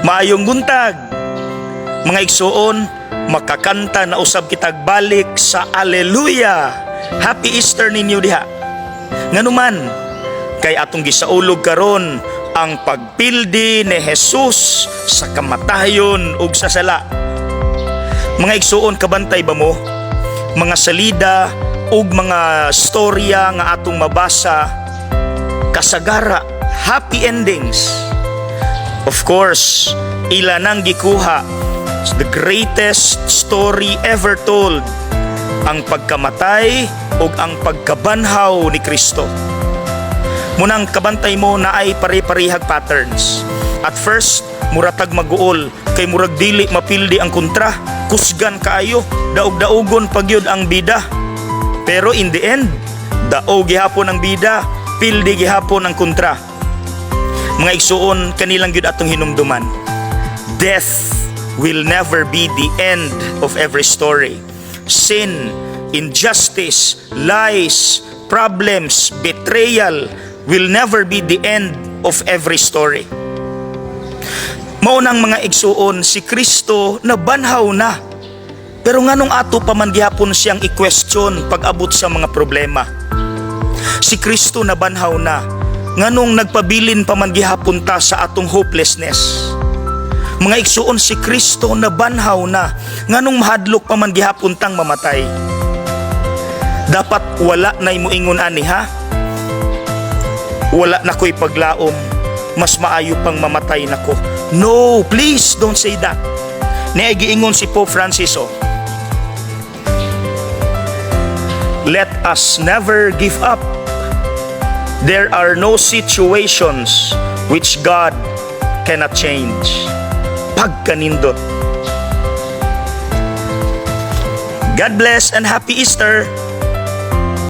Maayong buntag. Mga igsuon, makakanta na usab kitag balik sa Alleluia. Happy Easter ninyo diha. Nganuman, kay atong gisaulog karon ang pagpildi ni Jesus sa kamatayon ug sa sala. Mga igsuon kabantay ba mo? Mga salida ug mga storya nga atong mabasa kasagara happy endings. Of course, ila nang gikuha the greatest story ever told ang pagkamatay ug ang pagkabanhaw ni Kristo. Munang kabantay mo na ay pare-parehag patterns. At first, muratag maguol kay murag dili mapildi ang kontra, kusgan kaayo, daog-daogon pagyud ang bida. Pero in the end, daog gihapon ang bida, pildi gihapon ang kontra. Mga igsuon kanilang gyud atong hinumduman. Death will never be the end of every story. Sin, injustice, lies, problems, betrayal will never be the end of every story. Maunang mga igsuon si Kristo na banhaw na. Pero nganong ato pa man gihapon siyang i-question pag abot sa mga problema. Si Kristo na banhaw na. Nganong nagpabilin pa man gihapon ta sa atong hopelessness. Mga igsuon si Kristo na banhaw na. Nganong mahadlok pa man gihapon tang mamatay. Dapat wala na moingon ani ha. Wala na ko'y paglaom. Mas maayo pang mamatay nako. No, please don't say that. Ni giingon si Pope Francis oh. Let us never give up. There are no situations which God cannot change. Pagkanindot. God bless and happy Easter!